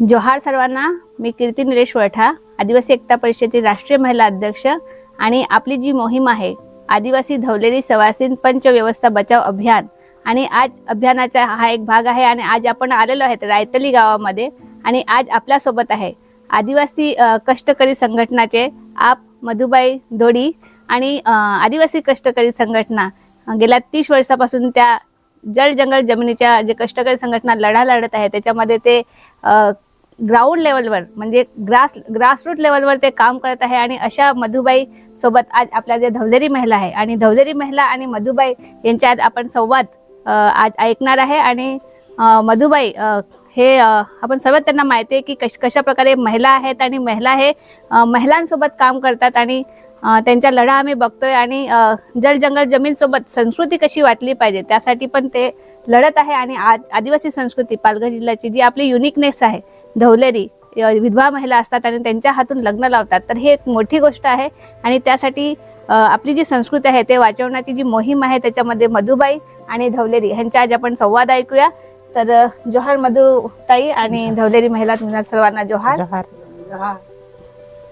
जोहार सर्वांना मी कीर्ती निलेश वळठा आदिवासी एकता परिषदेची राष्ट्रीय महिला अध्यक्ष आणि आपली जी मोहीम आहे आदिवासी धवलेली सवासीन पंचव्यवस्था बचाव अभियान. आणि आज अभियानाचा हा एक भाग आहे आणि आज आपण आलेलो आहेत रायतली गावामध्ये आणि आज आपल्यासोबत आहे आदिवासी कष्टकरी संघटनाचे आप मधुबाई धोडी आणि आदिवासी कष्टकरी संघटना. गेल्या तीस वर्षापासून त्या जल जंगल जमिनीच्या जे कष्टकरी संघटना लढा लढत आहे त्याच्यामध्ये ते ग्राउंड लेवलवर म्हणजे ग्रास ग्रासरूट लेवलवर ते काम करत आहे आणि अशा मधुबाई सोबत आज आपल्या जे धवलेरी महिला आहे आणि धवलेरी महिला आणि मधुबाई यांच्या आज आपण संवाद आज ऐकणार आहे आणि मधुबाई हे आपण सर्व त्यांना माहिती आहे की कश कशा प्रकारे महिला आहेत आणि महिला हे महिलांसोबत काम करतात आणि त्यांचा लढा आम्ही बघतोय आणि जल जंगल जमीनसोबत संस्कृती कशी वाटली पाहिजे त्यासाठी पण ते लढत आहे आणि आदिवासी संस्कृती पालघर जिल्ह्याची जी आपली युनिकनेस आहे धवलेरी विधवा महिला असतात आणि त्यांच्या हातून लग्न लावतात. तर ही एक मोठी गोष्ट आहे आणि त्यासाठी आपली जी संस्कृती आहे ते वाचवण्याची जी मोहीम आहे त्याच्यामध्ये मधुबाई आणि धवलेरी ह्यांच्या आज आपण संवाद ऐकूया. तर जोहार मधुताई आणि धवलेरी महिला तुम्हाला सर्वांना जोहार. जोहार.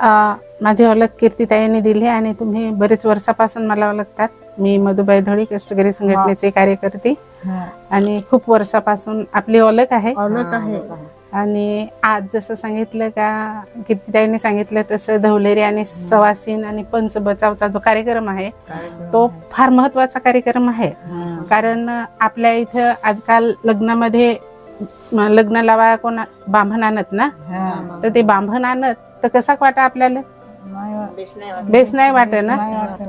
अ, माझी ओळख कीर्तिताईंनी दिली आणि तुम्ही बरेच वर्षापासून मला ओळखतात. मी मधुबाई धोळी कष्टकरी संघटनेचे कार्यकर्ती. आणि खूप वर्षापासून आपली ओळख आहे. आणि आज जसं सांगितलं का कीर्तिताईंनी सांगितलं तसं धवलेरी आणि सवासीन आणि पंच बचावचा जो कार्यक्रम आहे तो फार महत्त्वाचा कार्यक्रम आहे. कारण आपल्या इथं आजकाल लग्नामध्ये लग्न लावा कोणा बांभण आणत ना? तर ते बांभण आणत तर कसा वाटा आपल्याला? बेस नाही वाटत. ना?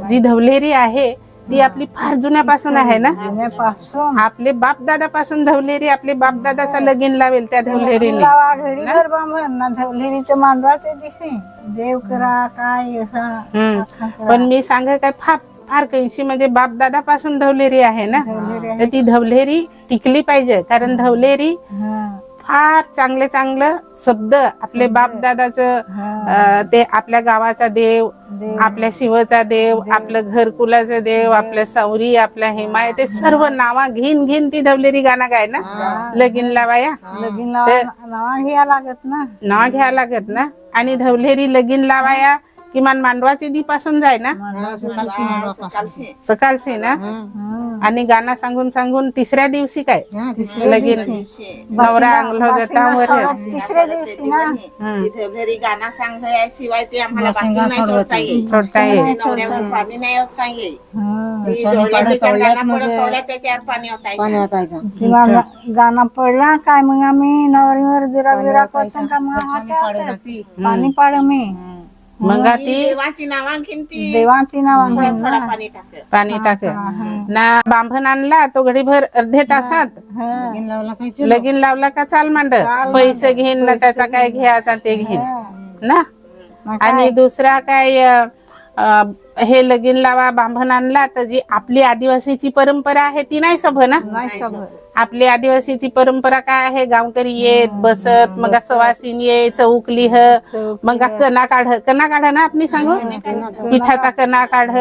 जी धवलेरी आहे ती आपली फार जुन्यापासून आहे ना? आपले बाप दादा पासून धवलेरी आपले बाप दादाचा लगीन लावेल त्या धवलेरीने. धवलेरीचं मांडवाचे दिसे देव करा काय. पण मी सांग काय फार फार कैंशी म्हणजे बाप दादा पासून धवलेरी आहे. ना तर ती धवलेरी टिकली पाहिजे कारण धवलेरी फार चांगले चांगलं शब्द आपले बाप दादाचं अं, ते आपल्या गावाचा देव आपल्या शिवचा देव आपलं घरकुलाचा देव आपल्या सौरी आपल्या हिमाय ते सर्व नावा घेईन घेईन ती धवलेरी गाणं गाय ना लगीन लावाया. लगीन लावा. नावा घ्या लागत ना. नाव घ्यावं लागत ना. आणि धवलेरी लगीन लावाया. किमान मांडवाचे दी पासून जाय ना? सकाळशी ना? आणि गाणं सांगून सांगून तिसऱ्या दिवशी काय? लगीन नवरा अंगलो जाता घरी गाणं सांगल्याशिवाय ते आम्हाला बाजू नाही सोडता येईल पाणी नाही होता हं. डोळ्याच्या गाणं पडला काय मग आम्ही? नवरीवर दिरा बिरा करतो का मग? पाणी पाड मी. मग ती देवाची नावा घेऊन ती. देवाची नाव थोडा पाणी टाकत पाणी टाक ना बांभण आणला तो घडीभर अर्धे तासात. लगीन लावला का चाल मांड पैसे घेईन ना त्याचा काय घ्यायचा ते घेईन. ना? आणि दुसरा काय अ, अ, हे लगीन लावा बांभण आणला तर जी आपली आदिवासीची परंपरा आहे ती नाही सभ ना? आपली आदिवासीची परंपरा काय आहे? गावकरी येत बसत मग सवासीन ये चौक लिह मग कणा काढ कणा काढ ना आपण सांगू? पिठाचा कणा काढ.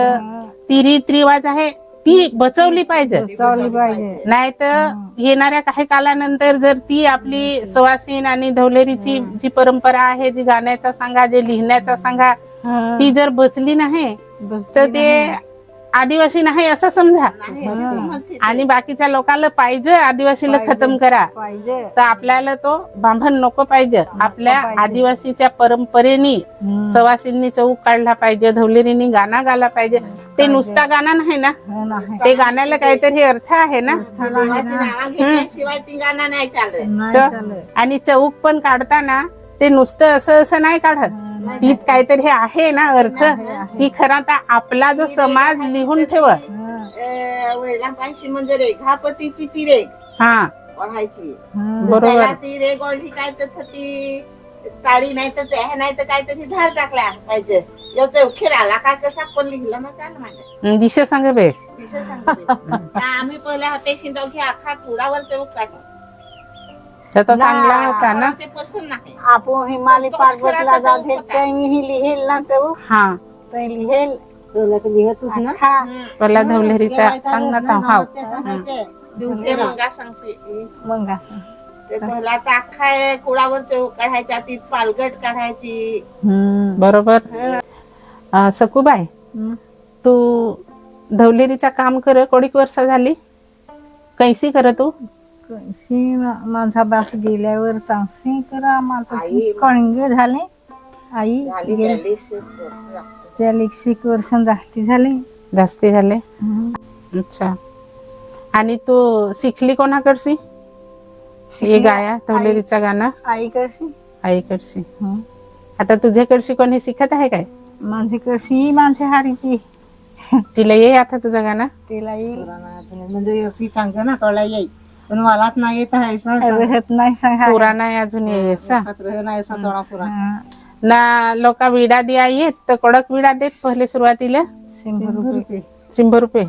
ती रीत रिवाज आहे ती बचवली पाहिजे. नाही तर येणाऱ्या काही कालानंतर जर ती आपली सवासीन आणि धवलेरीची जी परंपरा आहे जी गाण्याचा सांगा जे लिहिण्याचा सांगा. ती जर बचली नाही तर ते आदिवासी नाही असं समजा. आणि बाकीच्या लोकांना पाहिजे आदिवासीला खतम करा. पाहिजे. तर आपल्याला तो बांधण नको पाहिजे. आपल्या आदिवासीच्या परंपरेनी सवासींनी चौक काढला पाहिजे धवलेरीनी गाणं गाला पाहिजे. ते नुसता गाणं नाही ना? हो ना. ते गाण्याला काहीतरी अर्थ आहे ना. आणि चौक पण काढताना ते नुसतं असं असं नाही काढत. तीत काहीतरी हे आहे ना अर्थ. ती खरं आता आपला जो समाज लिहून ठेव. वडिलांपाशी म्हणजे ती रेग हा. ओढायची बरोबर. त्याला ती रेग ओढली काय तर ती ताळी नाही तर हे नाही तर काहीतरी धार टाकला पाहिजे एवढं खेळ आला काय कसा कोण लिहिलं ना माझ्या दिशा सांग बेस. सांगते. आम्ही पहिल्या होते शिंदोघी अख्खा कुडावर ते काढून तर तो चांगला होता ना? ते पसंत नाही. आपण हिमालय पर्वतला जात. ही लिहेल ना तो. हा. ते लिहेल. ना? हा. पहिला धवलेरीचा सांग ना तो हाव. ते मंगा सांगते. मग. असं. ते पहिलाचा अख्खा कुळावर काढायचा ती पालगट काढायची. बरोबर. अं, सखूबाई तू धवलेरीचा काम कर कोडीक वर्ष झाली. कैसी कर तू? कशी माझा बास गेल्यावर चांगशी करा माझं आई. कणगे झाले. आई झाली गेली. झाली शिक- त्याला एकशे वर्ष जास्ती झाले. जास्ती झाले? अच्छा. आणि तू शिकली कोणाकडशी? हे गाया धवलेरीचा गाणं? आई कशी आईकडशी आता तुझ्याकडशी कोणी शिकत आहे काय? माझी कशी माझ्या हारीची तिला ये आता तुझं गाणं. तिला येईल म्हणजे अशी चांगलं ना तोला येई पण नाही येत आहे रहत नाही सांगा पुरा नाही अजून ये सा. खात्र नाही ना लोक विडा दिया येत तर कडक विडा देत पहिले सुरुवातीला. शंभर रुपये शंभर रुपये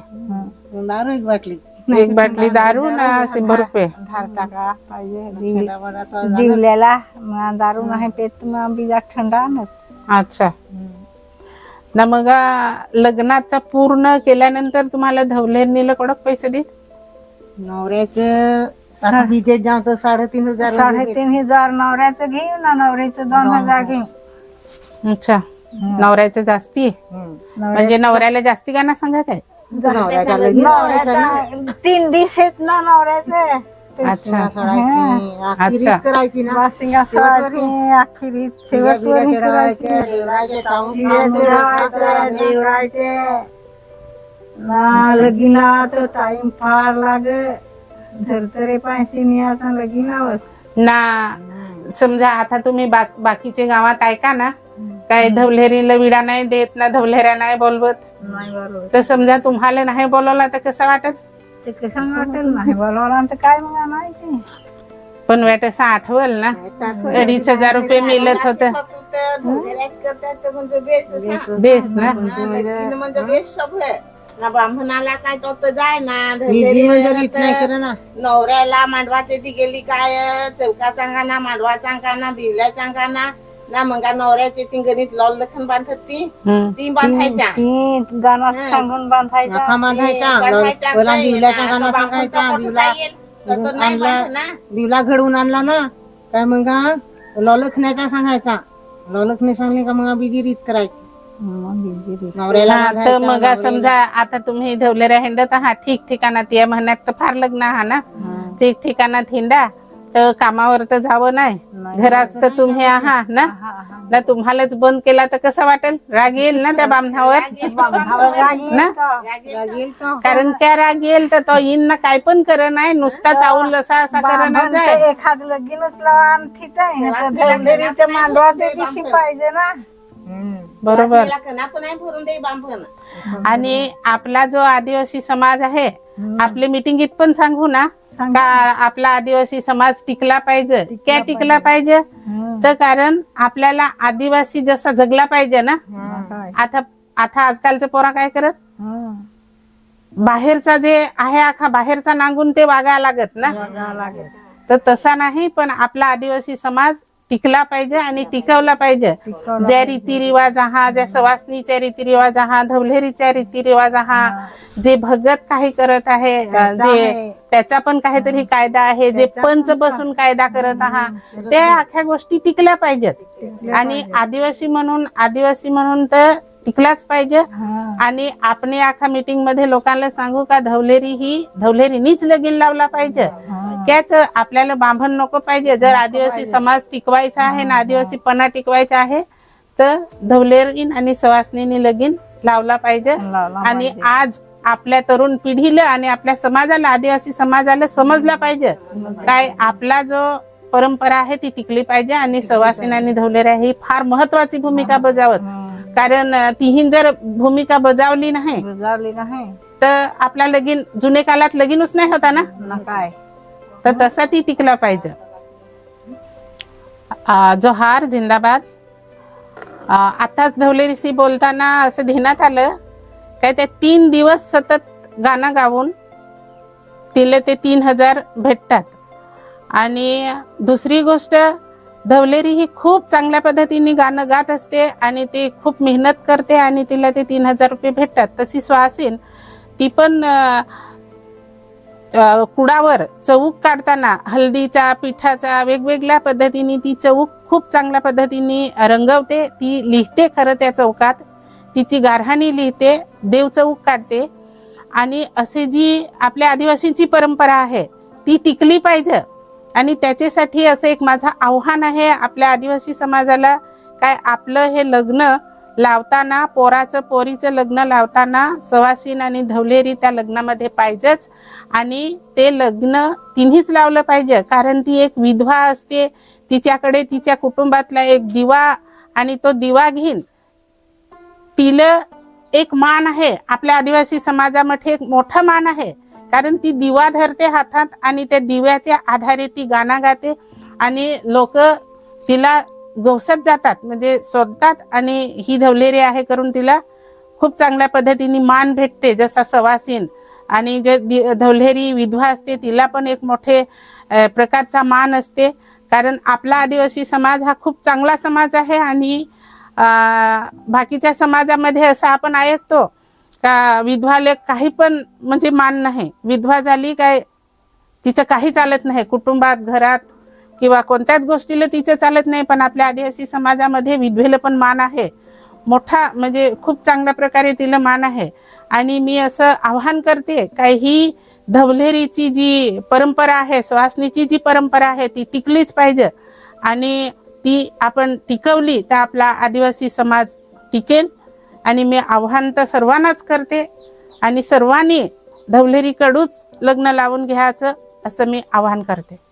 दारू एक बाटली. एक बाटली दारू ना शंभर रुपये धार टाका पाहिजे. दिव- दिवल्याला मग दारू नाही पेत मग बिजा थंडा आणत. अच्छा. ना मग आ, लग्नाचा पूर्ण केल्यानंतर तुम्हाला धवलेरणीला कडक पैसे देत? नवऱ्याचं आता विजेत जाऊ तर साडेतीन हजार साडेतीन हजार नवऱ्याचं घेऊ ना नवऱ्याचं दोन हजार घेऊ अच्छा. नवऱ्याचं जास्ती आहे. म्हणजे नवऱ्याला जास्ती गाणं सांगा काय? लगीन नवऱ्याचा तीन दिस आहेत ना नवऱ्याचे. अच्छा. सोडायची आखिरीत अच्छा. करायची ना. अखेरीत शेवटवर. देवराचे देवरायचे ना लगीनात टाइम फार लागे. धरतरे पाहिजे नियाचा लगीनावर. ना समजा आता तुम्ही बा- बाकीचे गावात ऐका ना. काय धवलेरीला विडा नाही देत ना धवलेऱ्या नाही बोलवत. नाही बरोबर तर समजा तुम्हाला नाही बोलवला तर कसं वाटत? ते कसं वाटेल? नाही बोलवला तर काय मग नाही ते पण वाट असं आठवल ना. अडीच हजार रुपये मिळत होत. करतात तर म्हणजे बेस ना. हा, लगीन म्हणजे बेस सगळं ना ब्राह्मणाला काय तो तर जाय ना नाही नवऱ्याला मांडवाचे ती गेली काय चौका चांगाना मांडवा चांगाना दिवल्या चांगाना. ना मग नवऱ्याचे ती गणित लॉल लखन बांधत. ती हम्म. ती बांधायच्या. ती गाणं सांगून बांधायचा नखा बांधायचा बांधायच्या. पहिला काही दिवल्याच्या ना, गाणं सांगायचा बांधून दिवला टाकून येईल, तर तो नाही आणला बांधत ना. दिवला घडवून आणला ना. काय मग लॉलखण्याचा सांगायचा. लॉलखने सांगले का मग बिजी रीत करायची? नवऱ्याला हा, तर मग नवऱ्याला- समजा आता तुम्ही धवलेऱ्या हिंडत आहात ठीक ठिकाणात या महिन्यात तर फार लग्न आहा ना? ठीक ठिकाणात हिंडा तर कामावर तर जावं नाही. घरात तर तुम्ही आहात ना? ना तुम्हालाच बंद केला तर कसं वाटेल? राग येईल ना त्या बामणावर? ना? लागेल तो. कारण त्या राग येईल तर तो येईन ना काय पण कर नाही. नुसता चावल असा असा करणं जाय. एखाद लगीनच लावा आणि ठीक आहे. पाहिजे ना. बरोबर. भरून दे आणि आपला जो आदिवासी समाज आहे आपले मिटिंगीत पण सांगू ना का आपला आदिवासी समाज टिकला पाहिजे क्या टिकला पाहिजे? तर कारण आपल्याला आदिवासी जसा जगला पाहिजे ना आता आता आजकालचे पोरा काय करत? बाहेरचा जे आहे आखा बाहेरचा नांगून ते वागा लागत ना. तर तसा नाही पण आपला आदिवासी समाज टिकला पाहिजे आणि टिकवला पाहिजे. ज्या रीतिरिवाज आहा ज्या सवासनीच्या रीतिरिवाज आहा धवलेरीच्या रीतिरिवाज आहा जे भगत काही करत आहे जे त्याचा पण काहीतरी कायदा आहे जे पंच बसून कायदा. करत आहात त्या अख्या गोष्टी टिकल्या पाहिजेत. आणि आदिवासी म्हणून आदिवासी म्हणून तर टिकलाच पाहिजे. आणि आपण आखा मीटिंगमध्ये लोकांना सांगू का धवलेरी ही धवलेरीनीच लगीन लावला पाहिजे. त्यात आपल्याला बांधण नको पाहिजे. जर आदिवासी समाज टिकवायचा आहे ना आदिवासीपणा टिकवायचा आहे तर धवलेरीन आणि सवासनीने लगीन लावला पाहिजे. आणि आज आपल्या तरुण पिढीला आणि आपल्या समाजाला आदिवासी समाजाला समजला पाहिजे. काय आपला जो परंपरा आहे ती टिकली पाहिजे आणि सवासीन आणि धवलेऱ्या ही फार महत्वाची भूमिका बजावत. कारण तिही जर भूमिका बजावली नाही बजावली नाही. तर आपला लगीन जुने काळात लगीनच नाही होता ना काय. तर तसा ती टिकला पाहिजे. जो जोहार जिंदाबाद. आताच धवलेरीशी बोलताना असं ध्यानात आलं काय ते तीन दिवस सतत गाणं गाऊन तिला ते तीन हजार भेटतात. आणि दुसरी गोष्ट धवलेरी ही खूप चांगल्या पद्धतीने गाणं गात असते आणि ती खूप मेहनत करते आणि तिला ते तीन हजार रुपये भेटतात. तशी स्वासीन ती पण कुडावर चौक काढताना हल्दीचा पिठाचा वेगवेगळ्या पद्धतीने ती चौक खूप चांगल्या पद्धतीने रंगवते. ती लिहिते खरं त्या चौकात. तिची गारहाणी लिहिते देव चौक काढते. आणि असे जी आपल्या आदिवासींची परंपरा आहे ती टिकली पाहिजे. आणि त्याच्यासाठी असं एक माझं आव्हान आहे आपल्या आदिवासी समाजाला काय आपलं हे लग्न लावताना पोराचं पोरीचं लग्न लावताना सवासीन आणि धवलेरी त्या लग्नामध्ये पाहिजेच. आणि ते लग्न तिन्हीच लावलं पाहिजे कारण ती एक विधवा असते. तिच्याकडे तिच्या कुटुंबातला एक दिवा आणि तो दिवा घेईन. तिला एक मान आहे. आपल्या आदिवासी समाजामध्ये एक मोठं मान आहे. कारण ती दिवा धरते हातात आणि त्या दिव्याच्या आधारे ती गाणं गाते. आणि लोक तिला गवसत जातात म्हणजे स्वतःच आणि ही धवलेरी आहे करून तिला खूप चांगल्या पद्धतीने मान भेटते जसा सवासीन. आणि जे धवलेरी विधवा असते तिला पण एक मोठे प्रकारचा मान असते. कारण आपला आदिवासी समाज हा खूप चांगला समाज आहे आणि बाकीच्या समाजामध्ये असं आपण ऐकतो का विधवाले काही पण म्हणजे मान नाही. विधवा झाली काय तिचं काही चालत नाही. कुटुंबात घरात किंवा कोणत्याच गोष्टीला तिचं चालत नाही पण आपल्या आदिवासी समाजामध्ये विधवेला पण मान आहे. मोठा म्हणजे खूप चांगल्या प्रकारे तिला मान आहे. आणि मी असं आव्हान करते काय ही धवलेरीची जी परंपरा आहे सुहासणीची जी परंपरा आहे ती टिकलीच पाहिजे. आणि ती आपण टिकवली तर आपला आदिवासी समाज टिकेल. आणि मी आव्हान तर सर्वांनाच करते. आणि सर्वांनी धवलेरीकडूच लग्न लावून घ्यायचं असं मी आव्हान करते.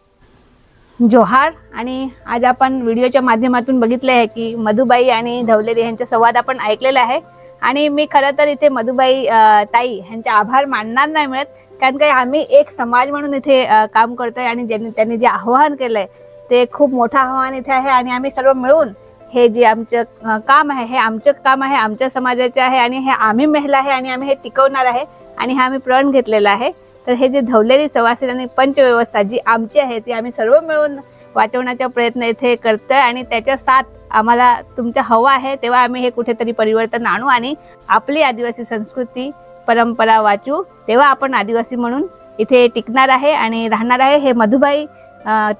जोहार आणि आज आपण व्हिडिओच्या माध्यमातून बघितले आहे की मधुबाई आणि धवलेरी यांचा संवाद आपण ऐकलेला आहे. आणि मी खरं तर इथे मधुबाई ताई यांचे आभार मानणार नाही मिळत कारण काय आम्ही एक समाज म्हणून इथे काम करतोय आणि ज्यांनी त्यांनी जे आव्हान केलंय ते खूप मोठं आव्हान इथे आहे आणि आम्ही सर्व मिळून हे जे आमचं काम आहे हे आमचं काम आहे आमच्या समाजाचे आहे आणि हे आम्ही महिला आहे आणि आम्ही हे टिकवणार आहे आणि हे आम्ही प्रण घेतलेला आहे. तर हे जे धवलेली सवासीन आणि पंचव्यवस्था जी आमची आहे ती आम्ही सर्व मिळून वाचवण्याचा प्रयत्न इथे करतो आहे आणि त्याच्या साथ आम्हाला तुमच्या हवा आहे तेव्हा आम्ही हे कुठेतरी परिवर्तन आणू आणि आपली आदिवासी संस्कृती परंपरा वाचू तेव्हा आपण आदिवासी म्हणून इथे टिकणार आहे आणि राहणार आहे हे मधुबाई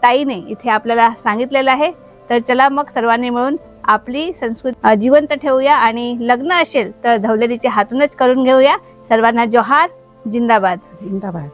ताईने इथे आपल्याला सांगितलेलं आहे. तर चला मग सर्वांनी मिळून आपली संस्कृती जिवंत ठेवूया आणि लग्न असेल तर धवलेरीच्या हातूनच करून घेऊया. सर्वांना जोहार. जिंदाबाद जिंदाबाद